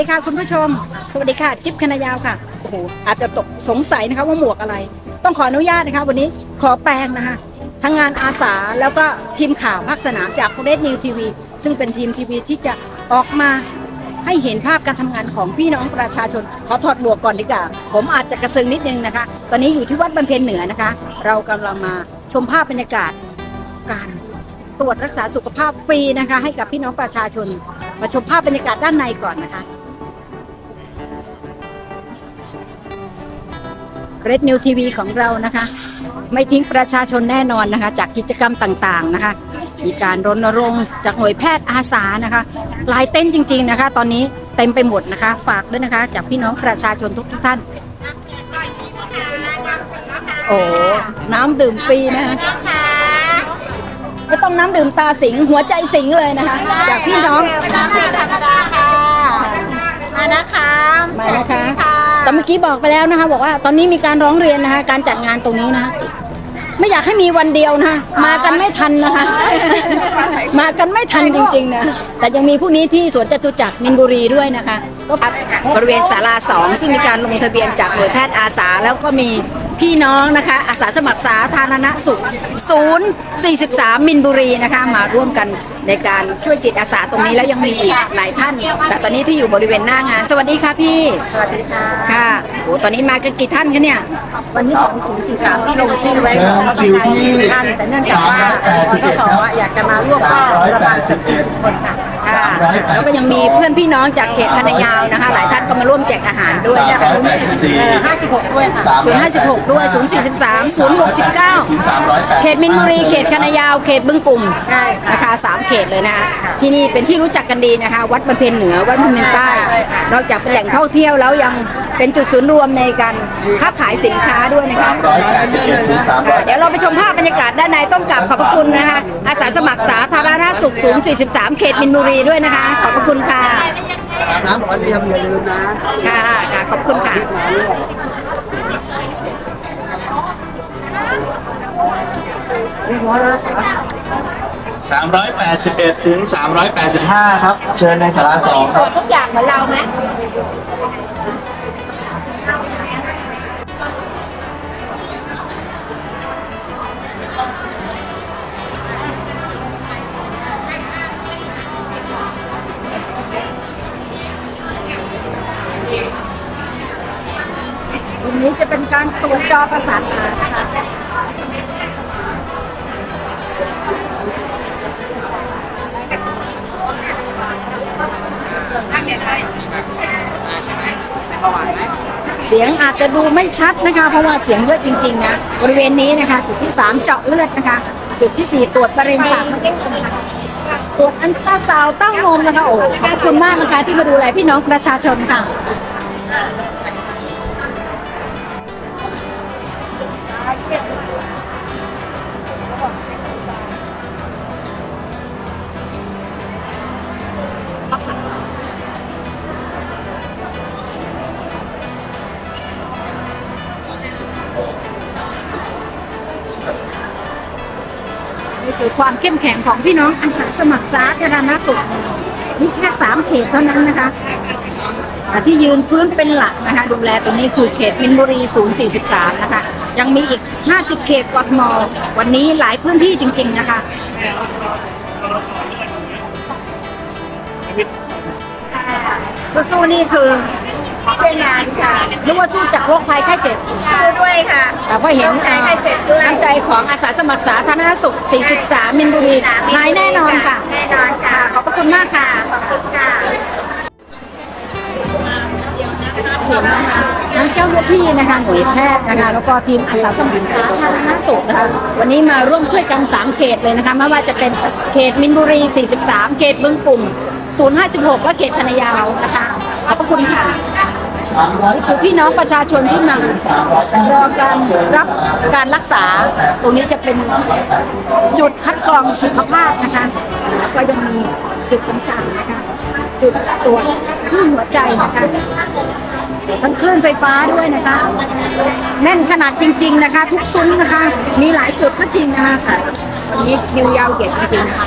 วัสดีค่ะคุณผู้ชม สวัสดีค่ะ จิ๊บคณะยาวค่ะโอ้โหอาจจะตกสงสัยนะคะว่าหมวกอะไร ต้องขออนุญาตนะคะ วันนี้ขอแปลงนะคะทั้งงานอาสาแล้วก็ทีมข่าวภาคสนามจากเรดนิวทีวีซึ่งเป็นทีมทีวีที่จะออกมาให้เห็นภาพการทำงานของพี่น้องประชาชน ขอถอดหมวกก่อนดีกว่า ผมอาจจะกระซึงนิดนึงนะคะ ตอนนี้อยู่ที่วัดบำเพ็ญเหนือนะคะ เรากำลังมาชมภาพบรรยากาศการตรวจรักษาสุขภาพฟรีนะคะ ให้กับพี่น้องประชาชน มาชมภาพบรรยากาศด้านในก่อนนะคะ เรดนิวทีวีของเรานะคะ ไม่ทิ้งประชาชนแน่นอนนะคะ จากกิจกรรมต่างๆนะคะ มีการรณรงค์จากหน่วยแพทย์อาสานะคะหลายเต้นท์จริง ๆนะคะ ตอนนี้เต็มไปหมดนะคะ ฝากด้วยนะคะ จากพี่น้องประชาชนทุกๆท่าน โอ้น้ำดื่มฟรีนะคะไม่ต้องน้ำดื่มตาสิงหัวใจสิงเลยนะคะ จากพี่น้องน้ำธรรมดาค่ะมานะคะมานะคะ แต่เมื่อกี้บอกไปแล้วนะคะ บอกว่าตอนนี้มีการร้องเรียนนะคะ การจัดงานตรงนี้นะคะไม่อยากให้มีวันเดียวนะคะมากันไม่ทันนะคะ มากันไม่ทันจริงๆนะแต่ยังมีพวกนี้ที่สวนจตุจักรมินบุรีด้วยนะคะก็ บริเวณศาลาสองซึ่งมีการลงทะเบียนจากหน่วยแพทย์อาสา แล้วก็มี พี่น้องนะคะ อาสาสมัครสาธารณสุขศูนย์43 มินบุรีนะคะ มาร่วมกันในการช่วยจิตอาสาตรงนี้แล้วยังมีอีกหลายท่าน แต่ตอนนี้ที่อยู่บริเวณหน้างาน สวัสดีค่ะพี่ สวัสดีค่ะ ค่ะโอ้ตอนนี้มากันกี่ท่านคะเนี่ย วันนี้ของศูนย์สี่สามที่ลงชื่อไว้เราต้องการ20ท่าน แต่เนื่องจากว่าอสสอยากจะมาร่วมก็ประมาณสิบสี่สิบคนค่ะค่ะ แล้วก็ยังมีเพื่อนพี่น้องจากเขตคณะยาวนะคะ หลายท่านก็มาร่วมแจกอาหารด้วยนะคะห้าสิบหกด้วยค่ะศูนย์ห้าสิบหกด้วยศูนย์สี่สิบสามศูนย์หกสิบเก้าเขตมินบุรี เขตคณะยาว เขตบึงกลุ่มใช่ค่ะนะคะสามเขตเลยนะคะที่นี่เป็นที่รู้จักกันดีนะคะ วัดบำเพ็ญเหนือ วัดบำเพ็ญใต้ใช่ค่ะนอกจากเป็นแหล่งท่องเที่ยวแล้วยังเป็นจุดศูนย์รวมในการค้าขายสินค้าด้วยนะคะ381ถึงเดี๋ยวเราไปชมภาพบรรยากาศด้านในต้องกราบขอบพระคุณนะคะ อาสาสมัครสาธารณสุขสูง43 เขตมินบุรีด้วยนะคะ ขอบพระคุณค่ะน้ำบอกว่าเรียมอย่าลืมนะค่ะค่ะขอบคุณค่ะ381ถึง385 ครับ เชิญในสาราสองครับ ทุกอย่างเหมือนเราไหม เสียงอาจจะดูไม่ชัดนะคะ เพราะว่าเสียงเยอะจริงๆนะบริเวณนี้นะคะ จุดที่ 3 เจาะเลือดนะคะ จุดที่ 4 ตรวจมะเร็งปากมะเร็งตรวจอันตราซาวด์เต้านมนะคะโอ้ขอบคุณมากนะคะที่มาดูแลพี่น้องประชาชนค่ะ ความเข้มแข็งของพี่น้องอาสาสมัครสาธารณสุขนี่แค่สามเขตเท่านั้นนะคะแต่ที่ยืนพื้นเป็นหลักนะคะ ดูแลตรงนี้คือเขตมินบุรี 043 นะคะ ยังมีอีก 50 เขตกทม วันนี้หลายพื้นที่จริง ๆ นะคะสู้ๆนี่คือ ช่วยงานค่ะนึกว่าสู้จากโรคภัยไข้เจ็บ สู้ด้วยค่ะแต่พอเห็นโรคภัยไข้เจ็บด้วยน้ำใจของอาสาสมัครสาธารณสุข 43 มินบุรีหายแน่นอนค่ะ แน่นอนค่ะ ขอบพระคุณมากค่ะ ขอบคุณค่ะเห็นนะคะทั้งเจ้าหน้าที่นะคะหน่วยแพทย์นะคะแล้วก็ทีมอาสาสมัครสาธารณสุขนะคะวันนี้มาร่วมช่วยกัน 3 เขตเลยนะคะไม่ว่าจะเป็นเขตมินบุรี 43 เขตบึงกลุ่ม 056 และเขตคณะยาวนะคะขอบพระคุณค่ะนี่ คือพี่น้องประชาชนที่มารอการรับการรักษา ตรงนี้จะเป็นจุดคัดกรองสุขภาพนะคะแล้วก็ยังมีจุดต่างๆนะคะจุดตรวจคลื่นหัวใจนะคะทั้งคลื่นไฟฟ้าด้วยนะคะแน่นขนาดจริง ๆนะคะ ทุกซุ้มนะคะ มีหลายจุดก็จริงนะคะค่ะวันนี้คิวยาวเหยียดจริงๆนะคะ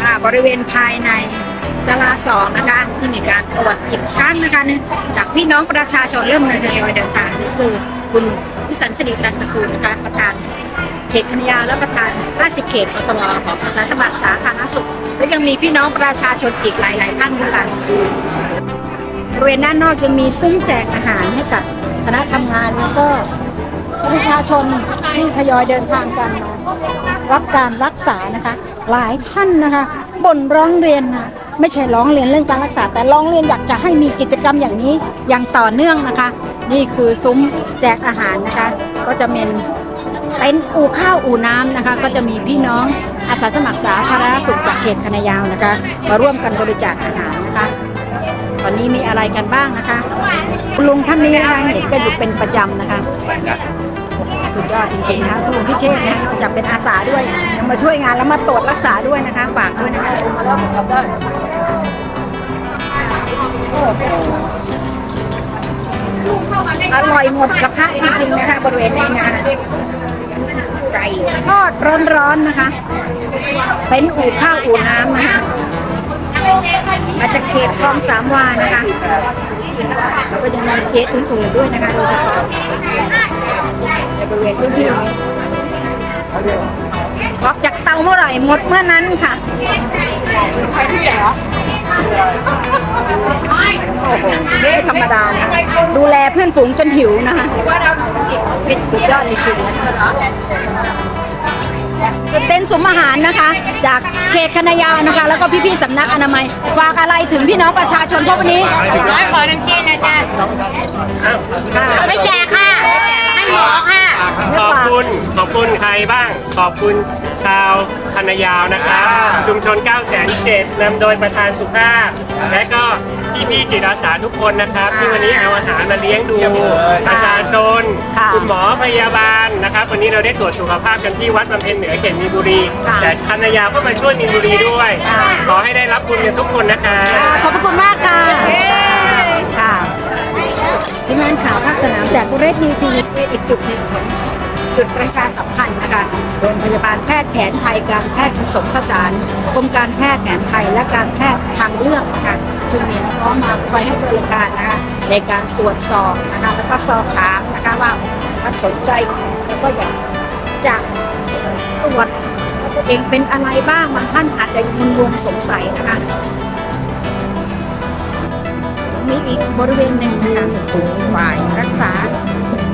ค่ะบริเวณภายในศาลาสองนะคะที่มีการตรวจอีกครั้งนะคะเนี่ยจากพี่น้องประชาชนเริ่มทยอยเดินทางนี่คือคุณพิสันสิริรันตะกูลนะคะประธานเขตคณยาและประธาน 50 เขตกทมของอาสาสมัครสาธารณสุข และยังมีพี่น้องประชาชนอีกหลาย ๆ ท่านด้วยค่ะบริเวณด้านนอกยังมีซุ้มแจกอาหารให้กับคณะทำงานแล้วก็ประชาชนที่ทยอยเดินทางกันมา รับการรักษานะคะ หลายท่านนะคะบ่นร้องเรียนนะไม่ใช่ร้องเรียนเรื่องการรักษา แต่ร้องเรียนอยากจะให้มีกิจกรรมอย่างนี้อย่างต่อเนื่องนะคะ นี่คือซุ้มแจกอาหารนะคะ ก็จะเป็นเต็นท์อู่ข้าวอู่น้ำนะคะ ก็จะมีพี่น้องอาสาสมัครสาธารณสุขจากเขตคณะยาวนะคะ มาร่วมกันบริจาคอาหารนะคะตอนนี้มีอะไรกันบ้างนะคะลุงท่านนี้นะคะเห็นก็อยู่เป็นประจำนะคะ สุดยอดจริงๆนะคะคุณพิเชษนะจะเป็นอาสาด้วยยังมาช่วยงานแล้วมาตรวจรักษาด้วยนะคะฝากด้วยนะคะมาแล้วผมได้อร่อยหมดกระทะจริงๆนะคะบริเวณนี้นไก่ทอดร้อนๆนะคะ เป็นอู่ข้าวอู่น้ำนะคะมาจากเขตคลองสามวานะคะแล้วก็ยังมีเขตอื่นๆด้วยนะคะโดยเฉพาะ ในบริเวณพื้นที่นี้ออกจากเตาเมื่อไหร่หมดเมื่อนั้นค่ะใครที่ไหนเหรอไม่ธรรมดานะดูแลเพื่อนฝูงจนหิวนะคะสุดยอดจริงๆเต้นสมอาหารนะคะ จากเขตคณะยาวนะคะ แล้วก็พี่ๆสำนักอนามัยฝากอะไรถึงพี่น้องประชาชนเพราะวันนี้ร้อยขอน้ำจิ้มนะจ๊ะไม่แจกค่ะ ให้หมอค่ะขอบคุณขอบคุณใครบ้าง ขอบคุณชาวคณะยาวนะครับชุมชน 9 0 0 0 0นำโดยประธานสุภาพ และก็พี่ๆจิตอาสาทุกคนนะครับ ที่วันนี้เอาอาหารมาเลี้ยงดูประชาชนค่ะคุณหมอพยาบาลนะครับ วันนี้เราได้ตรวจสุขภาพกันที่วัดบำเพ็ญเหนือเขตมีนบุรีค่ะแต่คณะยาวก็มาช่วยมีนบุรีด้วยค่ะขอให้ได้รับบุญกันทุกคนนะคะค่ะขอบพระคุณมากค่ะค่ะ ทีมงานข่าวภาคสนามจากกุเรศทีพีเป็นอีกจุดหนึ่งของจุดประชาสัมพันธ์นะคะ โรงพยาบาลแพทย์แผนไทยการแพทย์ผสมผสานกรมการแพทย์แผนไทยและการแพทย์ทางเลือกนะคะซึ่งมีน้องๆมาคอยให้บริการนะคะในการตรวจสอบนะคะแล้วก็สอบถามนะคะว่าท่านสนใจแล้วก็อยากจะตรวจว่าตัวเองเป็นอะไรบ้างบางท่านอาจจะมึนงงสงสัยนะคะ มีอีกบริเวณหนึ่งนะคะฝ่ายรักษา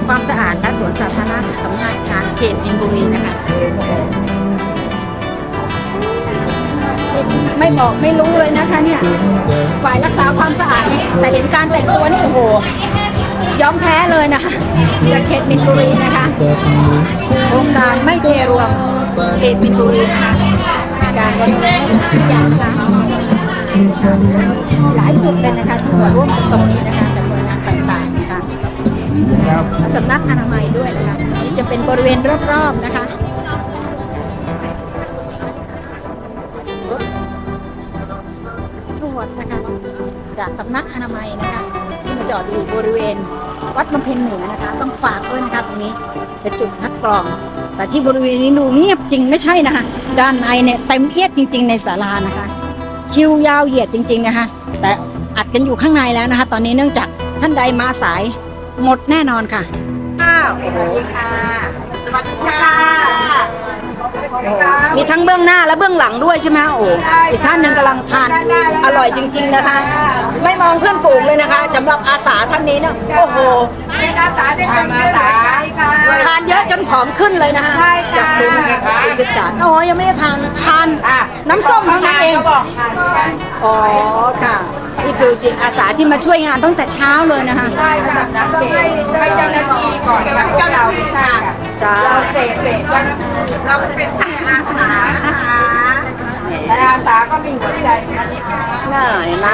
ความสะอาดและสวนสาธารณสุขสำนักงานเขตมินบุรีนะคะไม่บอกไม่รู้เลยนะคะเนี่ยฝ่ายรักษาความสะอาดนี่แต่เห็นการแต่งตัวนี่โอ้โหยอมแพ้เลยนะคะจากเขตมินบุรีนะคะโครงการไม่เทรวมเขตมินบุรีนะคะการบริเวณอย่างค่ะ หลายจุดเลยนะคะที่มาร่วมกันตรงนี้นะคะจากหน่วยงานต่างๆนะคะสำนักอนามัยด้วยนะคะนี่จะเป็นบริเวณรอบๆนะคะตรวจนะคะจากสำนักอนามัยนะคะที่มาจอดอยู่บริเวณวัดบำเพ็ญเหนือนะคะ ต้องฝากด้วยนะคะตรงนี้เป็นจุดคัดกรอง แต่ที่บริเวณนี้ดูเงียบจริงไม่ใช่นะคะ ด้านในเนี่ยเต็มเอียดจริง ๆ ในศาลานะคะ คิวยาวเหยียดจริง ๆ นะคะ แต่อัดกันอยู่ข้างในแล้วนะคะ ตอนนี้เนื่องจากท่านใดมาสายหมดแน่นอนค่ะข้าวสวัสดีค่ะสวัสดีค่ะมีทั้งเบื้องหน้าและเบื้องหลังด้วยใช่ไหมโอ้อีกท่านหนึ่งกำลังทานอร่อยจริง ๆนะคะ ไม่มองเพื่อนฝูงเลยนะคะสำหรับอาสาท่านนี้เนี่ยโอ้โหเป็นอาสาได้เป็นอาสา ค่ะทานเยอะจนผอมขึ้นเลยนะคะใช่ค่ะจากซุ้มสิบจานโอ้ยังไม่ได้ทานทานน้ำส้มเท่านั้นเองอ๋อค่ะนี่คือจิตอาสาที่มาช่วยงานตั้งแต่เช้าเลยนะคะใช่ค่ะต้องให้ให้เจ้าหน้าที่ก่อนค่ะพวกเราไม่ใช่ค่ะจ้าเราเสกเสกเจ้าหน้าที่เราเป็นอาสานะคะแต่อาสาก็มีหัวใจนะคะน่าเห็นไหม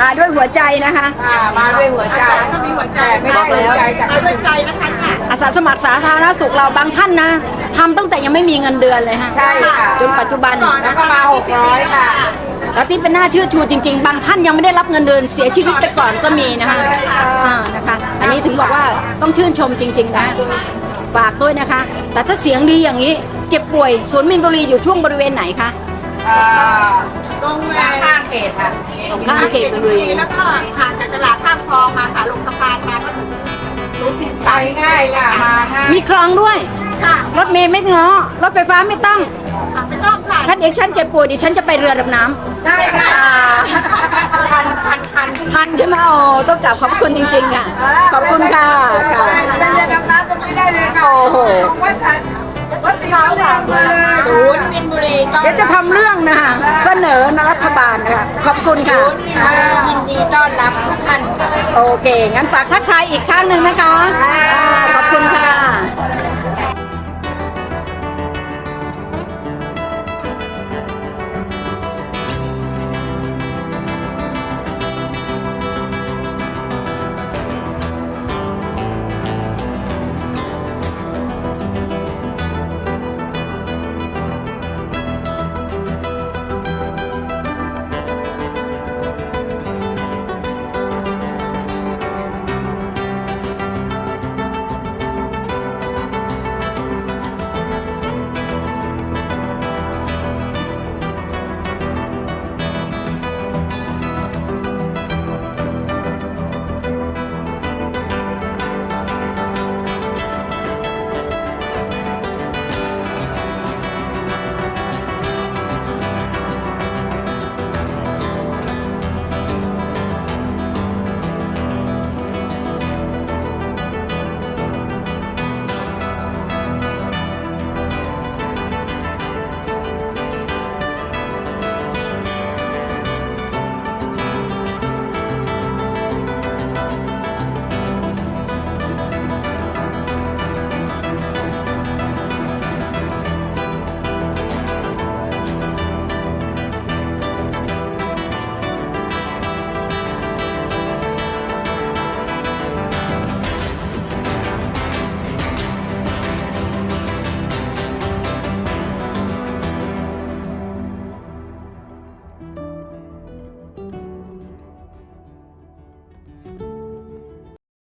มาด้วยหัวใจนะคะค่ะมาด้วยหัวใจก็มีหัวใจไม่ได้หัวใจจากหัวใจนะคะ อาสาสมัครสาธารณสุขเราบางท่านนะทำตั้งแต่ยังไม่มีเงินเดือนเลยฮะใช่ค่ะ จนปัจจุบันแล้วก็มาหกร้อยค่ะแล้วที่เป็นหน้าเชื่อชูจริง ๆ บางท่านยังไม่ได้รับเงินเดือนเสียชีวิตไปก่อนก็มีนะคะอ่านะคะ อันนี้ถึงบอกว่าต้องชื่นชมจริง ๆ นะฝากด้วยนะคะ แต่ถ้าเสียงดีอย่างนี้ เจ็บป่วยศูนย์มินบุรีอยู่ช่วงบริเวณไหนคะตรงข้างเขตค่ะตรงข้างเขตมินบุรีแล้วก็ผ่านจากตลาดข้ามคลองมาค่ะลงสะพานมาก็ถึง ศูนย์สี่สามง่ายค่ะมาง่ายมีคลองด้วย ค่ะรถเมย์ไม่ง้อ รถไฟฟ้าไม่ต้อง ไม่ต้องค่ะถ้าเด็กฉันเจ็บป่วยดิฉันจะไปเรือดำน้ำได้ค่ะพันพันพันทันใช่ไหมโอ้ต้องกราบขอบคุณจริงๆค่ะ ขอบคุณค่ะค่ะเป็นเรือดำน้ำก็ไม่ได้เลยค่ะโอ้โหวัดพันวัดตีเขาค่ะมาเลย ศูนย์มินบุรีเดี๋ยวจะทำเรื่องนะคะเสนอรัฐบาลนะคะขอบคุณค่ะยินดีต้อนรับทุกท่านโอเค งั้นฝากทักทายอีกครั้งหนึ่งนะคะอ่าขอบคุณค่ะ